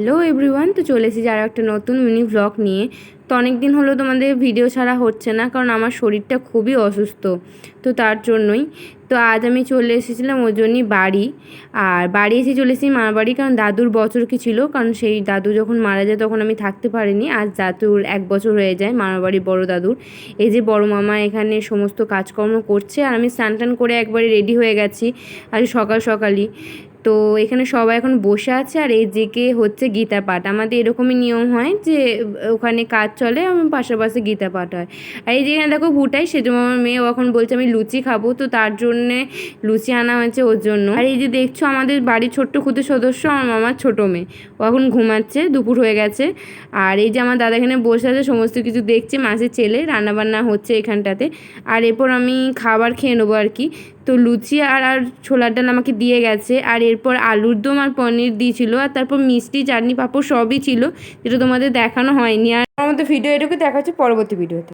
Hello everyone তো চলে এসেছি আর একটা নতুন মিনি ব্লগ নিয়ে। তো অনেক দিন হলো তোমাদের ভিডিও ছাড়া হচ্ছে না, কারণ আমার শরীরটা খুবই অসুস্থ, তো তার জন্যই। তো আজ আমি চলে এসেছিলাম ওই জন্যই বাড়ি, আর বাড়ি এসে চলে এসেছি মামার বাড়ি, কারণ দাদুর বছর কি ছিল, কারণ সেই দাদু যখন মারা যায় তখন আমি থাকতে পারিনি, আজ দাদুর এক বছর হয়ে যায়, মামার বাড়ি বড় দাদুর। এই যে বড় মামা এখানে সমস্ত কাজকর্ম করছে, আর আমি স্নান টান করে একবারে রেডি হয়ে গেছি, আজ সকাল সকালই। তো এখানে সবাই এখন বসে আছে আর এই দিকে হচ্ছে গীতা পাঠ। আমাদের এরকমই নিয়ম হয় যে, ওখানে কাজ চলে আমার পাশাপাশি গীতা পাঠ হয়। আর এই যেখানে দেখো ভুটাই সেজন্য আমার মেয়ে এখন বলছে, আমি লুচি খাব। তো তার জন্যে লুচি আনা হয়েছে ওর জন্য। আর এই যে দেখছ, আমাদের বাড়ির ছোট্ট ক্ষুদ্র সদস্য আমার মামার ছোটো মেয়ে। ও এখন ঘুমাচ্ছে, দুপুর হয়ে গেছে। আর এই যে আমার দাদা এখানে বসে আছে, সমস্ত কিছু দেখছে, মাসের ছেলে, রান্নাবান্না হচ্ছে এখানটাতে। আর এরপর আমি খাবার খেয়ে নেব আর কি। তো লুচি আর আর ছোলার ডাল আমাকে দিয়ে গেছে। আর এরপর আলুর দম আর পনির দিয়েছিলো, আর তারপর মিষ্টি, চাটনি, পাঁপড় সবই ছিল, যেটা তোমাদের দেখানো হয়নি। আর আমাদের ভিডিও এটুকু দেখা হচ্ছে পরবর্তী ভিডিওতে